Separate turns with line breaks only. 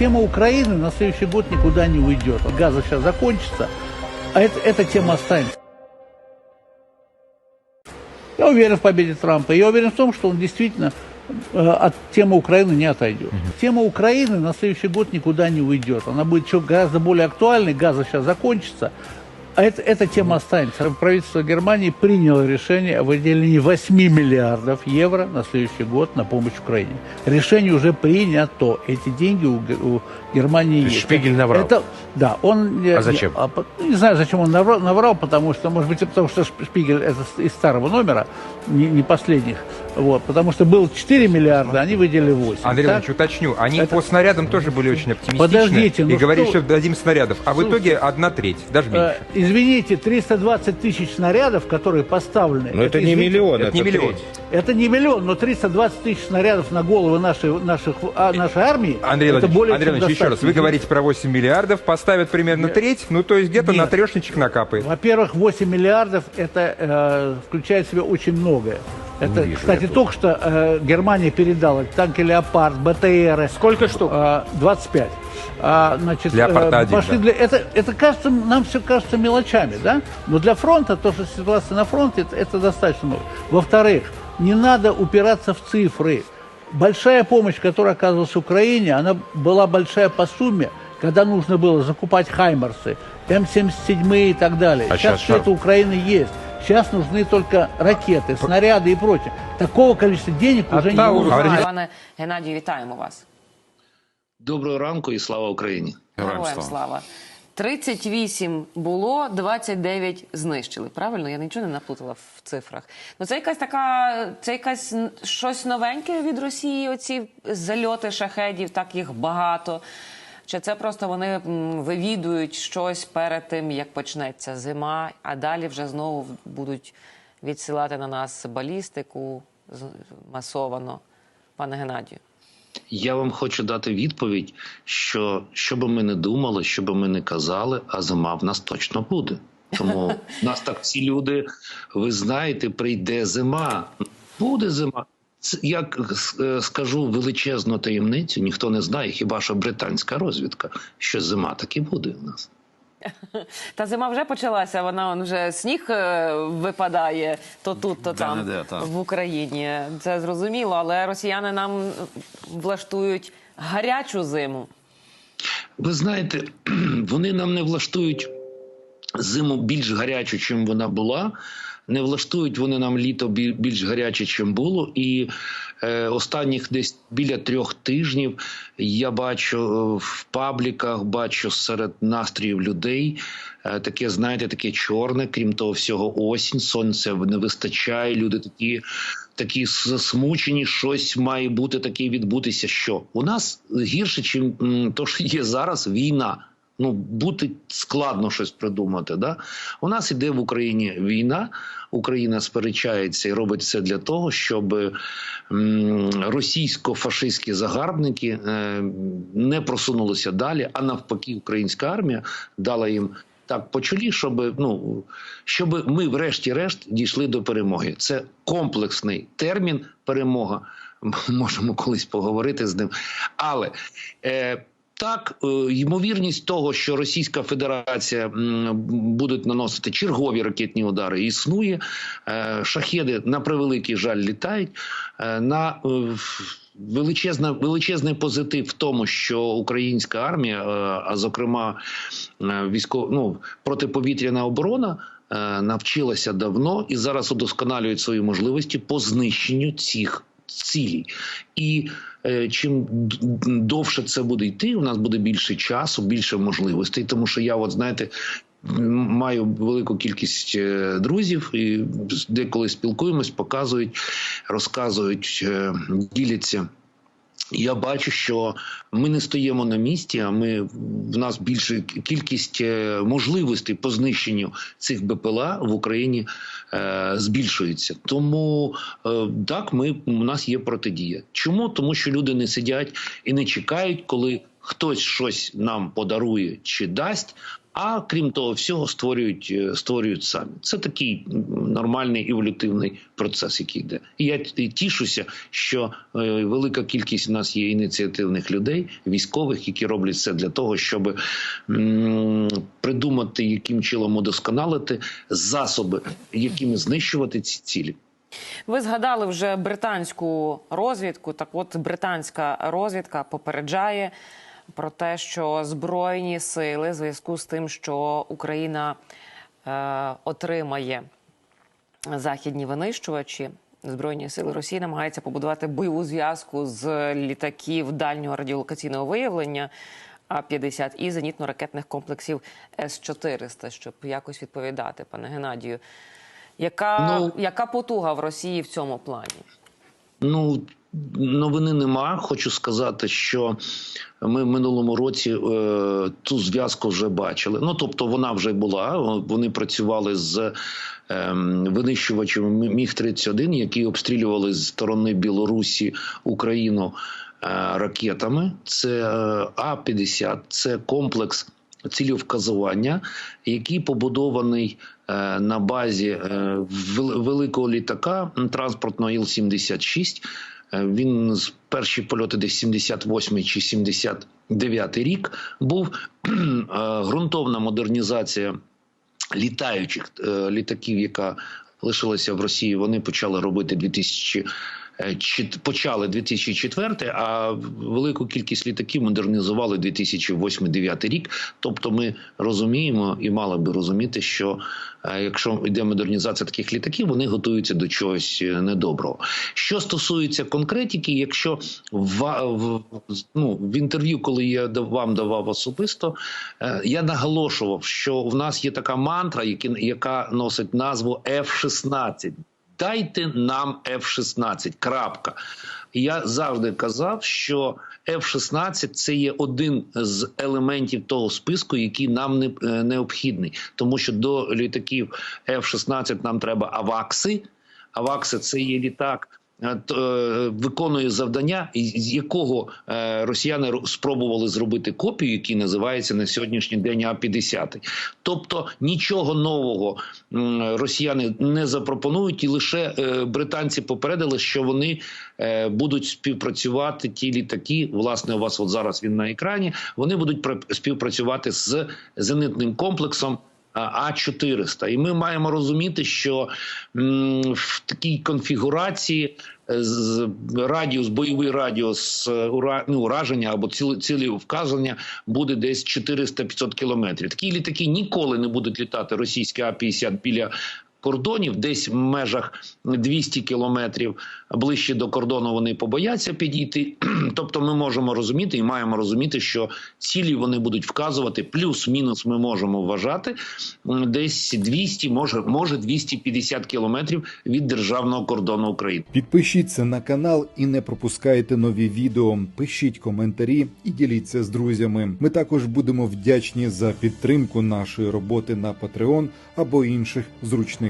Тема Украины на следующий год никуда не уйдет. Газа сейчас закончится, а это, эта тема останется. Я уверен в победе Трампа. Я уверен в том, что он действительно э, от темы Украины не отойдет. Тема Украины на следующий год никуда не уйдет. Она будет еще гораздо более актуальной. Газа сейчас закончится. А это, эта тема останется. Правительство Германии приняло решение о выделении 8 миллиардов евро на следующий год на помощь Украине. Решение уже принято. Эти деньги у, у Германии есть.
Шпигель наврал.
Это, да, он...
А зачем?
а по- не знаю, зачем он наврал, наврал, потому что, может быть, потому что Шпигель это из старого номера, не, не последних. Вот, потому что было 4 миллиарда, они выделили 8.
Андрей? Иванович, уточню. Они
Это-
по снарядам тоже были очень оптимистичны.
Подождите,
И
ну
говорили,
что-
что дадим снарядов. А в итоге одна треть, даже
Э,
меньше.
Извините, 320 тысяч снарядов, которые поставлены...
Но это не
извините,
миллион,
это
это
не миллион.
Это не миллион, но 320 тысяч снарядов на головы нашей, наших, а, нашей армии,
Андрей
это более
Андрей Иванович, еще раз. Вы говорите про 8 миллиардов, поставят примерно треть, ну то есть где-то
Нет.
на трешничек накапает.
Во-первых, 8 миллиардов это э, включает в себя очень многое. Это,
вижу
кстати,
тут.
только что э, Германия передала танки Леопард, БТРы.
Сколько штук?
Э, 25. А, значит,
Леопард
э,
один,
пошли
да.
для- это, это кажется, нам все кажется мелочами, да? Но для фронта, то, что ситуация на фронте, это, это достаточно много. Во-вторых, не надо упираться в цифры. Большая помощь, которая оказывалась Украине, она была большая по сумме, когда нужно было закупать Хаймарсы, М-77 и так далее.
А
Сейчас
щас
все
что?
это у Украины есть. Сейчас нужны только ракеты, снаряды и прочее. Такого количества денег
А
уже не
та
нужно.
ура-
Пане Геннадію, вітаємо вас.
Доброго ранку і слава Україні.
Героям слава. 38 було, 29 знищили. Правильно? Я нічого не наплутала в цифрах. Ну це якась така, це якась н- щось новеньке від Росії. Оці зальоти шахедів, так їх багато. Чи це просто вони вивідують щось перед тим, як почнеться зима, а далі вже знову будуть відсилати на нас балістику масовано, пане Геннадію?
Я вам хочу дати відповідь, що що би ми не думали, що би ми не казали, а зима в нас точно буде. Тому в нас так всі люди, ви знаєте, прийде зима. Буде зима. Це, Я е, скажу величезну таємницю, ніхто не знає, хіба що британська розвідка, що зима таки буде в нас.
Та зима вже почалася, вона он вже сніг е, випадає то тут, то там
Да-да-да, так.
в Україні. Це зрозуміло, але росіяни нам влаштують гарячу зиму.
Ви знаєте, вони нам не влаштують зиму більш гарячу, чим вона була. Не влаштують вони нам літо більш гаряче, чим було. І е, останніх десь біля трьох тижнів я бачу е, в пабліках, бачу серед настроїв людей е, таке, знаєте, таке чорне, крім того всього, осінь, сонця не вистачає. Люди такі, такі засмучені, щось має бути таке відбутися. Що у нас гірше, м, то, що є зараз, війна. Ну, бути складно щось придумати. Да? У нас іде в Україні війна. Україна сперечається і робить все для того, щоб російсько-фашистські загарбники е, не просунулися далі, а навпаки, українська армія дала їм так по чолі, щоб ну щоб ми, врешті-решт, дійшли до перемоги. Це комплексний термін перемога. Можемо колись поговорити з ним. Але е, так, е, ймовірність того, що Російська Федерація будуть наносити чергові ракетні удари, існує. Е, Шахеди на превеликий жаль літають. Е, На величезна величезний позитив в тому, що українська армія, а зокрема е, ну, протиповітряна оборона. Навчилася давно і зараз удосконалюють свої можливості по знищенню цих цілей. І чим д- д- довше це буде йти, у нас буде більше часу, більше можливостей. Тому що я, от знаєте, маю велику кількість е, друзів, і деколи спілкуємось, показують, розказують, е, діляться. Я бачу, що ми не стоїмо на місці, а ми в нас більша кількість е, можливостей по знищенню цих БПЛА в Україні е, збільшується. Тому е, так, ми у нас є протидія. Чому? Тому що люди не сидять і не чекають, коли хтось щось нам подарує чи дасть. А крім того, всього створюють, е, створюють самі. Це такий нормальний еволютивний процес, який йде. І я тішуся, що е, велика кількість у нас є ініціативних людей, військових, які роблять все для того, щоб придумати, яким чином удосконалити засоби, якими знищувати ці цілі.
Ви згадали вже британську розвідку. Так, от британська розвідка попереджає про те, що збройні сили в зв'язку з тим, що Україна е, отримає західні винищувачі. Збройні сили Росії намагаються побудувати бойову зв'язку з літаків дальнього радіолокаційного виявлення А-50 і зенітно-ракетних комплексів С-400, щоб якось відповідати, пане Геннадію. Яка,
Ну-
яка потуга в Росії в цьому плані?
Ну новини нема. Хочу сказати, що ми в минулому році е, ту зв'язку вже бачили. Ну тобто, вона вже була. Вони працювали з е, винищувачем Міг 31 які обстрілювали з сторони Білорусі Україну е, ракетами. Це е, А 50 це комплекс. Цілівказування, який побудований е, на базі е, великого літака транспортного Іл-76. Е, Він з перші польоти десь 78 чи 79 рік був Е, ґрунтовна модернізація літаючих е, літаків, яка лишилася в Росії. Вони почали робити 2000 е, чет- Почали 2004, а велику кількість літаків модернізували 2008-2009 рік. Тобто, ми розуміємо і мали би розуміти, що е, якщо йде модернізація таких літаків, вони готуються до чогось е, недоброго. Що стосується конкретики, якщо в, в, ну, в інтерв'ю, коли я вам давав особисто, е, я наголошував, що в нас є така мантра, яка носить назву F-16. Дайте нам F-16. Крапка. Я завжди казав, що F-16 – це є один з елементів того списку, який нам не, е, необхідний, тому що до літаків F-16 нам треба авакси. Авакси це є літак. Е, е, Виконує завдання, з якого е, росіяни спробували зробити копію, який називається на сьогоднішній день А-50. Тобто нічого нового росіяни не запропонують, і лише британці попередили, що вони будуть співпрацювати ті літаки. Власне, у вас от зараз він на екрані. Вони будуть пра- співпрацювати з зенитним комплексом. А 400 і ми маємо розуміти, що в такій конфігурації е, радіус, бойовий радіус е, ну, ураження або ціли, цілі вказання буде десь 400-500 кілометрів. Такі літаки ніколи не будуть літати російські А-50 біля кордонів, десь в межах 200 кілометрів ближче до кордону вони побояться підійти. Тобто, ми можемо розуміти і маємо розуміти, що цілі вони будуть вказувати. Плюс-мінус ми можемо вважати десь 200, може, може 250 кілометрів від державного кордону України.
Підпишіться на канал і не пропускайте нові відео. Пишіть коментарі і діліться з друзями. Ми також будемо вдячні за підтримку нашої роботи на Patreon або інших зручних